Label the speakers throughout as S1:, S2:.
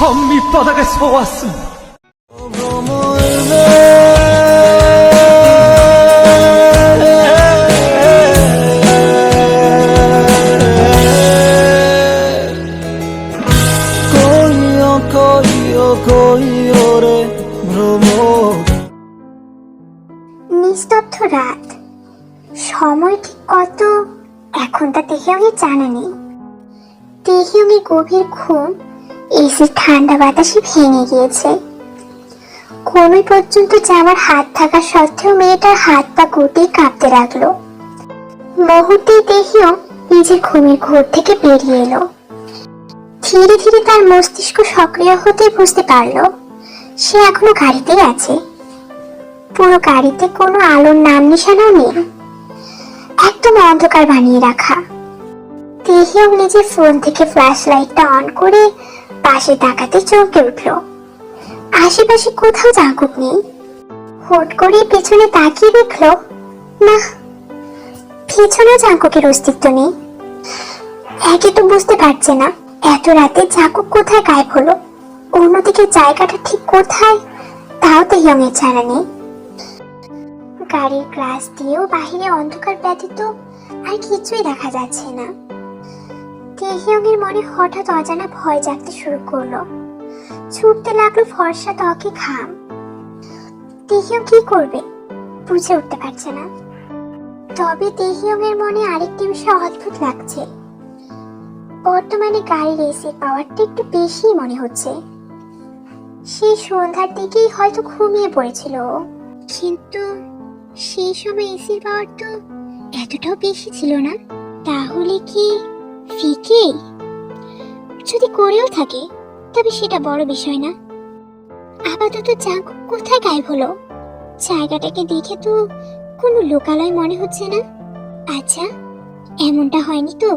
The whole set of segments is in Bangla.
S1: 전 밑바닥에서 왔습니다.
S2: কইও কইও কইও রে ভ্রমর
S3: নিস্তব্ধ রাত সময় ঠিক কত এখন তা তেহিয়ংয়ের জানা নেই তেহিয়ংয়ের গভীর ঘুম এসির ঠান্ডা বাতাসে ভেঙে গিয়েছে। কোনোই পর্যন্ত যাওয়ার হাত থাকা সত্ত্বেও মেয়েটার হাত পা গুটিয়ে কাঁপতে লাগল। মুহূর্তেই দেহিও নিজের ঘুমের ঘোর থেকে বেরিয়ে এলো। ধীরে ধীরে তার মস্তিষ্ক সক্রিয় হতে বুঝতে পারল, সে এখনও গাড়িতেই আছে। পুরো গাড়িতে কোনো আলোর নাম নিশানাও নেই। একদম অন্ধকার বানিয়ে রাখা। তেহিও নিজের ফোন থেকে ফ্ল্যাশ লাইটটা অন করে পাশে তাকাতে চমকে উঠল। আশেপাশে কোথাও জাঁকুক নেই। হুট করে পেছনে তাকিয়ে দেখল, না, পেছনেও জাঁকুকের অস্তিত্ব নেই। একে তো বুঝতে পারছে না, এত রাতে জাঁকুক কোথায় গায়েব হলো? অন্যদিকে জায়গাটা ঠিক কোথায়, তাও তেহিয়ংয়ের ছাড়া নেই। গাড়ির গ্লাস দিয়েও বাহিরে অন্ধকার ব্যতীত আর কিছুই দেখা যাচ্ছে না। তেহিয়ংয়ের মনে হঠাৎ অজানা ভয় জাগতে শুরু করল। ছুটতে লাগল ফর্সা ত্বকে ঘাম। তেহিয়ং কি করবে? বুঝে উঠতে পারছে না। তবে তেহিয়ংয়ের মনে আরেকটি বিষয় অদ্ভুত লাগছে। বর্তমানে গাড়ির এসির পাওয়ারটা একটু বেশি মনে হচ্ছে। সেই সন্ধ্যার দিকেই হয়তো ঘুমিয়ে পড়েছিল কিন্তু সেই সময় এসির পাওয়ার তো এতটাও বেশি ছিল না। তাহলে কি ফিকে? যদি করেও থাকে, তবে সেটা বড় বিষয় না। আপাতত চাক কোথায় গায়েব হলো, জায়গাটাকে দেখে তো কোনো লোকালয় মনে হচ্ছে না। আচ্ছা এমনটা হয়নি তো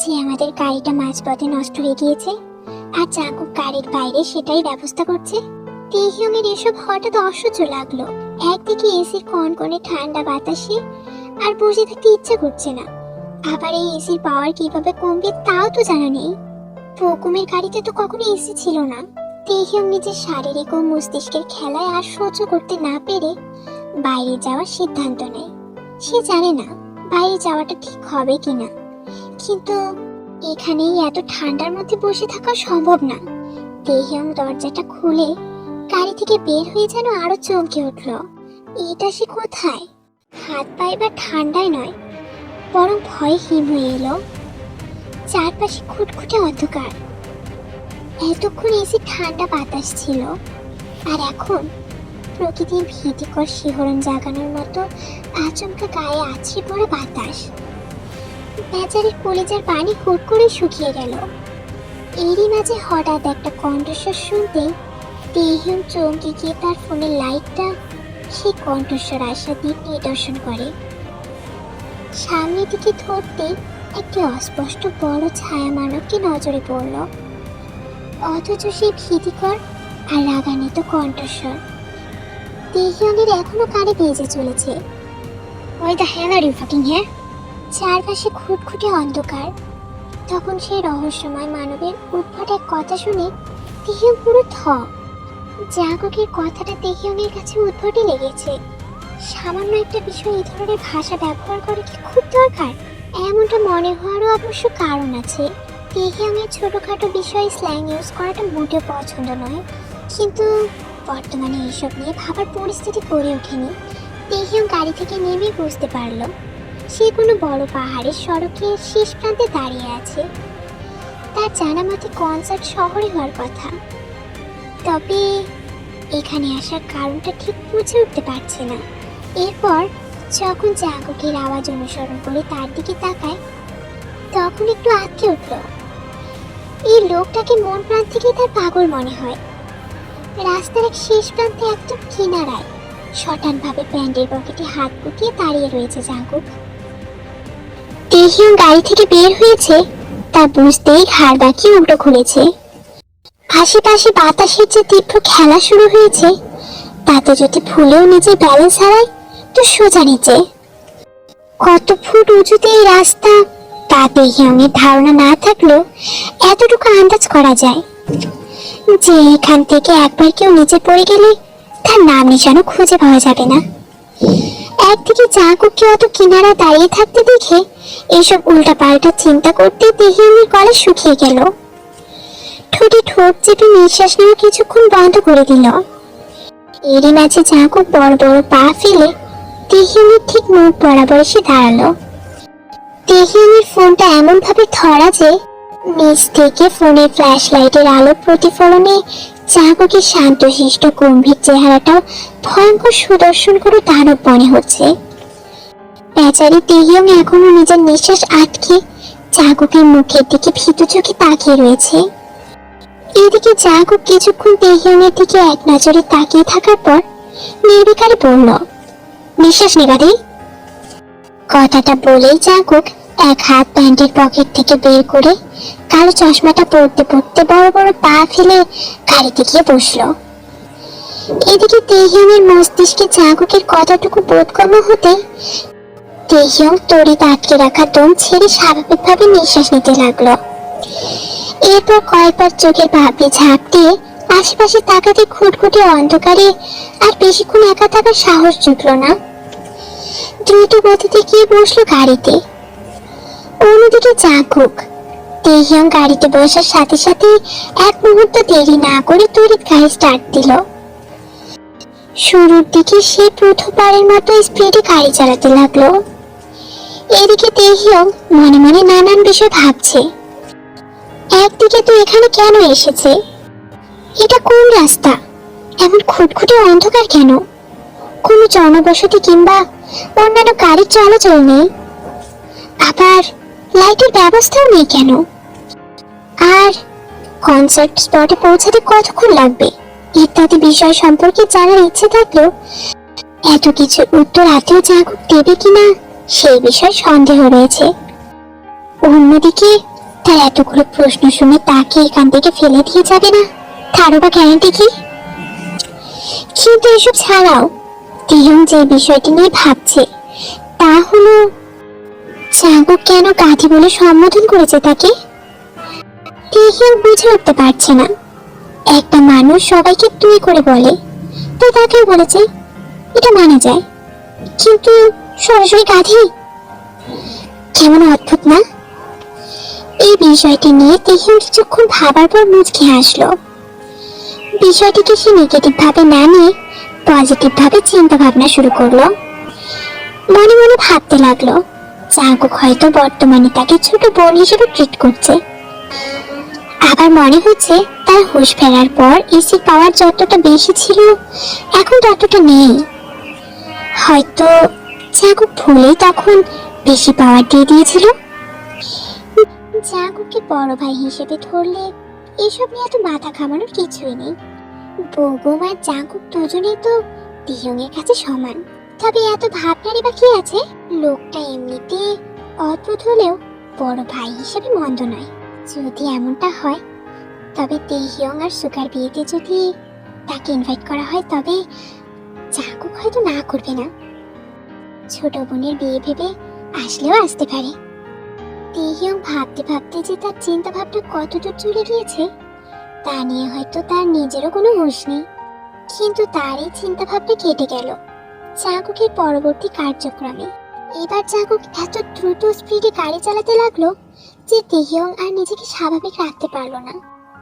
S3: যে আমাদের গাড়িটা মাঝপথে নষ্ট হয়ে গিয়েছে, আর চাকু গাড়ির বাইরে সেটাই ব্যবস্থা করছে? তেহিয়ংয়ের এসব হঠাৎ অসহ্য লাগল। একদিকে এসির কনকনে ঠান্ডা বাতাসে, আর বসে থাকতে ইচ্ছা করছে না। আবার এই এসির পাওয়ার কীভাবে কমবে তাও তো জানা নেই। প্রকুমের গাড়িতে তো কখনো এসি ছিল না। তেহিয়ং নিজের শারীরিক ও মস্তিষ্কের খেলায় আর সহ্য করতে না পেরে বাইরে যাওয়ার সিদ্ধান্ত নেয়। সে জানে না বাইরে যাওয়াটা ঠিক হবে কিনা। কিন্তু এখানেই এত ঠান্ডার মধ্যে বসে থাকা সম্ভব না। তেহিয়ং দরজাটা খুলে গাড়ি থেকে বের হয়ে যেন আরও চমকে উঠল। এটা সে কোথায়? হাত পায়ে বা ঠান্ডায় নয় বরং ভয়ে হিম হয়ে এলো। চারপাশে খুটখুটে অন্ধকার। এতক্ষণ এসে ঠান্ডা বাতাস ছিল, আর এখন প্রকৃতির ভীতিকর শিহরণ জাগানোর মতো আচমকা গায়ে আছড়ে পড়া বাতাস। বেচারের কলেজার পানি হুট করে শুকিয়ে গেল। এরই মাঝে হঠাৎ একটা কণ্ঠস্বর শুনতেই তেহিয়ম চমকে গিয়ে তার ফোনের লাইটটা সেই কণ্ঠস্বর আশা দিয়ে নিদর্শন করে। সামনের দিকে ধরতেই একটি অস্পষ্ট বড় ছায়া মানবকে নজরে পড়ল। অথচ সেই ভীতিকর আর রাগান্বিত কণ্ঠস্বর। তেহিয়নের এখনও কানে বেজে চলেছে। ওই the hell are you fucking হ্যাঁ। চারপাশে খুটখুটে অন্ধকার। তখন সেই রহস্যময় মানবের উদ্ভট এক কথা শুনে তেহিয়ং পুরো থ। জাগকের কথাটা তেহিয়ংয়ের কাছে উদ্ভটই লেগেছে। সামান্য একটা বিষয় এই ধরনের ভাষা ব্যবহার করে কি খুব দরকার? এমনটা মনে হওয়ারও অবশ্য কারণ আছে। তেহিয়ংয়ের ছোটোখাটো বিষয়ে স্ল্যাং ইউজ করাটা মোটেও পছন্দ নয়। কিন্তু বর্তমানে এইসব নিয়ে ভাবার পরিস্থিতি গড়ে ওঠেনি। তেহিয়ং গাড়ি থেকে নেমে বুঝতে পারল, সে কোনো বড় পাহাড়ের সড়কের শেষ প্রান্তে দাঁড়িয়ে আছে। তার জানা মতে কনসার্ট শহরে হওয়ার কথা। তবে এখানে আসার কারণটা ঠিক বুঝে উঠতে পারছে না। এরপর যখন জাগকের আওয়াজ অনুসরণ করে তার দিকে তাকায়, তখন একটু আটকে উঠল। এই লোকটাকে মন প্রাণ থেকে তার পাগল মনে হয়। রাস্তার এক শেষ প্রান্তে একদম কিনারায় শটানভাবে প্যান্টের পকেটে হাত গুটিয়ে দাঁড়িয়ে রয়েছে জাঙ্কুক তেহিয়ং গাড়ি থেকে বের হয়েছে, তা বুঝতেই ঘাড় বাঁকিয়ে উল্টো খুলেছে। আশেপাশে বাতাসের যে তীব্র খেলা শুরু হয়েছে, তাতে যদি ভুলেও নিজে ব্যালেন্স হারায় তো সোজা নিচে। কত ফুট উঁচুতে এই রাস্তা, তা দেখে তেহিয়ংয়ের ধারণা না থাকলেও এতটুকু আন্দাজ করা যায়। যে এখান থেকে একবার কেউ নিচে পড়ে গেলে তার নাম নিশানও খুঁজে পাওয়া যাবে না। একদিকে চাকুকে অত কিনারা দাঁড়িয়ে থাকতে দেখে এইসব উল্টা পাল্টা চিন্তা করতে দেহিয়মের গলা শুকিয়ে গেল। ঠোঁটে ঠোঁট চেপে নিঃশ্বাস নেওয়া কিছুক্ষণ বন্ধ করে দিল। এরই মাঝে চাকু বড় বড় পা ফেলে দেহিয়মের ঠিক মুখ বরাবর এসে দাঁড়াল। দেহিয়মের ফোনটা এমন ভাবে ধরা যে নিচ থেকে ফোনের ফ্ল্যাশ লাইটের আলো প্রতিফলনে চাকুকে শান্তশিষ্ট গম্ভীর চেহারাটাও ভয়ঙ্কর সুদর্শন করে দানব মনে হচ্ছে। বেচারি তেহিয়ং এখনও নিজের নিঃশ্বাস আটকে চাকুকের মুখের দিকে ভীতু চোখে তাকিয়ে রয়েছে। এদিকে চাকুক কিছুক্ষণ তেহিয়ংয়ের দিকে এক নজরে তাকিয়ে থাকার পর নির্বিকারে বলল নিঃশ্বাস নেবাদি কথাটা বলেই চাকুক এক হাত প্যান্টের পকেট থেকে বের করে কালো চশমাটা পরতে পরতে বড় বড় পা ফেলে গাড়িতে গিয়ে বসল। এদিকে তেহিয়মের মস্তিষ্কে চাকুকের কথাটুকু বোধগম্য হতে তেহিয়ম তড়িৎ আটকে রাখা দম ছেড়ে স্বাভাবিকভাবে নিঃশ্বাস নিতে লাগল। এরপর কয়েকবার চোখের ভাবি ঝাঁপ দিয়ে আশেপাশে তাকাতে খুটখুটে অন্ধকারে আর বেশিক্ষণ একা থাকার সাহস জুটলো না। দ্রুত গতিতে গিয়ে বসল গাড়িতে। অন্যদিকে চাকুক তেহিয়ম গাড়িতে বসার সাথে সাথে এক মুহূর্ত দেরি না করে তড়িৎ গাড়ি স্টার্ট দিল। শুরুর দিকে সে প্রথমবারের মতো স্পিডে গাড়ি চালাতে লাগল। এদিকে তেহিয়ং মনে মনে নানান বিষয় ভাবছে। একদিকে তো এখানে কেন এসেছে? এটা কোন রাস্তা? এমন খুটখুটে অন্ধকার কেন? কোনো জনবসতি কিংবা অন্যান্য গাড়ির চলাচল নেই। আবার লাইটের ব্যবস্থাও নেই কেন? আর কনসার্ট স্পটে পৌঁছাতে কতক্ষণ লাগবে? ইত্যাদি বিষয় সম্পর্কে জানার ইচ্ছে থাকলেও এত কিছু উত্তর হাতেও জাগুক দেবে কিনা, সেই বিষয়ে সন্দেহ রয়েছে। অন্যদিকে, তার এতগুলো প্রশ্ন শুনে তাকে এখান থেকে ফেলে দিয়ে যাবে না? তারও বা গ্যারান্টি কি? কিন্তু এসব ছাড়াও তিহম যে বিষয়টি নিয়ে ভাবছে, তা হলো জাগুক কেন গাধি বলে সম্বোধন করেছে তাকে? তিহিম বুঝে উঠতে পারছে না। একটা মানুষ সবাইকে তুই করে বলে, তো তাকেও বলেছে, এটা মানা যায়। কিন্তু সরাসরি গাধি কেমন অদ্ভুত না? এই বিষয়টি নিয়ে তেহিম কিছুক্ষণ ভাবার পর মুচকে হাসলো। বিষয়টিকে সে নেগেটিভ ভাবে না নিয়ে পজিটিভ ভাবে চিন্তা ভাবনা শুরু করল। মনে মনে ভাবতে লাগল চাকুক হয়তো বর্তমানে তাকে ছোট বোন হিসেবে ট্রিট করছে। আবার মনে হচ্ছে তার হুঁশ ফেরার পর এসি পাওয়ার যতটা বেশি ছিল, এখন ততটা নেই। হয়তো চাকুক ভুলেই তখন বেশি পাওয়ার দিয়ে দিয়েছিল। চাকুকে বড় ভাই হিসেবে ধরলে এসব নিয়ে এত মাথা ঘামানোর কিছুই নেই। বৌগম আর চাকুক দুজনেই তো দিয়ংয়ের কাছে সমান। তবে এত ভাবনারই বা কি আছে? লোকটা এমনিতে অদ্ভুত হলেও বড় ভাই হিসেবে মন্দ নয়। যদি এমনটা হয়, তবে তেহিয়ং আর সুগার বিয়েতে যদি তাকে ইনভাইট করা হয়, তবে চাকুক হয়তো না করবে না। ছোট বোনের বিয়ে ভেবে আসলেও আসতে পারে। তেহিয়ং ভাবতে ভাবতে যে তার চিন্তা ভাবনা কতদূর চলে গিয়েছে তা নিয়ে হয়তো তার নিজেরও কোনো হুঁশ নেই। কিন্তু তার এই চিন্তা ভাবনা কেটে গেল চাকুকের পরবর্তী কার্যক্রমে। এবার চাকুক এত দ্রুত স্পিডে গাড়ি চালাতে লাগল যে তেহিয়ং আর নিজেকে স্বাভাবিক রাখতে পারল না।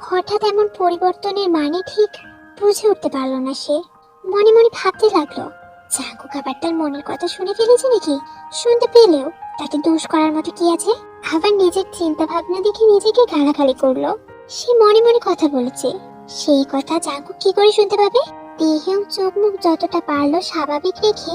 S3: হঠাৎ এমন পরিবর্তনের মানে ঠিক বুঝে উঠতে পারল না সে। মনে মনে ভাবতে লাগল, চাকুক আবার তার মনের কথা শুনে ফেলেছে নাকি? শুনতে পেলেও তাকে দোষ করার মতো কি আছে? আবার নিজের চিন্তা ভাবনা দেখে নিজেকে গালাগালি করল। সে মনে মনে কথা বলেছে। সেই কথা চাকুক কি করে শুনতে পাবে? দেহেও চোখ মুখ যতটা পারল স্বাভাবিক রেখে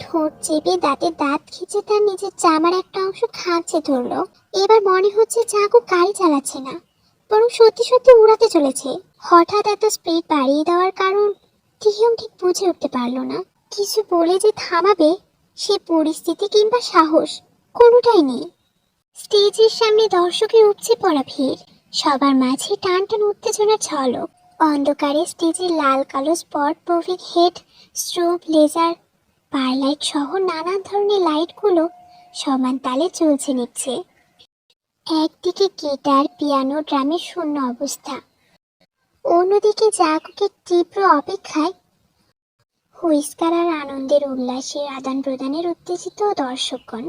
S3: ঠোঁট চেপে দাঁতে দাঁত খিচে তার নিজের জামার একটা অংশ খাঁচে ধরলো। এবার মনে হচ্ছে চাকু গাড়ি চালাচ্ছে না, বরং সত্যি সত্যি উড়াতে চলেছে। হঠাৎ এত স্পিড বাড়িয়ে দেওয়ার কারণ তিহিয়ম ঠিক বুঝে উঠতে পারল না। কিছু বলে যে থামাবে, সে পরিস্থিতি কিংবা সাহস কোনোটাই নেই। স্টেজের সামনে দর্শকের উপচে পড়া ভিড় সবার মাঝে টান টান উত্তেজনার ঝলক। অন্ধকারে স্টেজের লাল কালো spot প্রফিক head strobe laser par light সহ নানান ধরনের লাইটগুলো সমান তালে চলছে নিচ্ছে। একদিকে গিটার, পিয়ানো, ড্রামের শূন্য অবস্থা। অন্যদিকে জাগুকের তীব্র অপেক্ষায় হুইস্কার আর আনন্দের উল্লাসের আদান প্রদানের উত্তেজিত দর্শকগণ।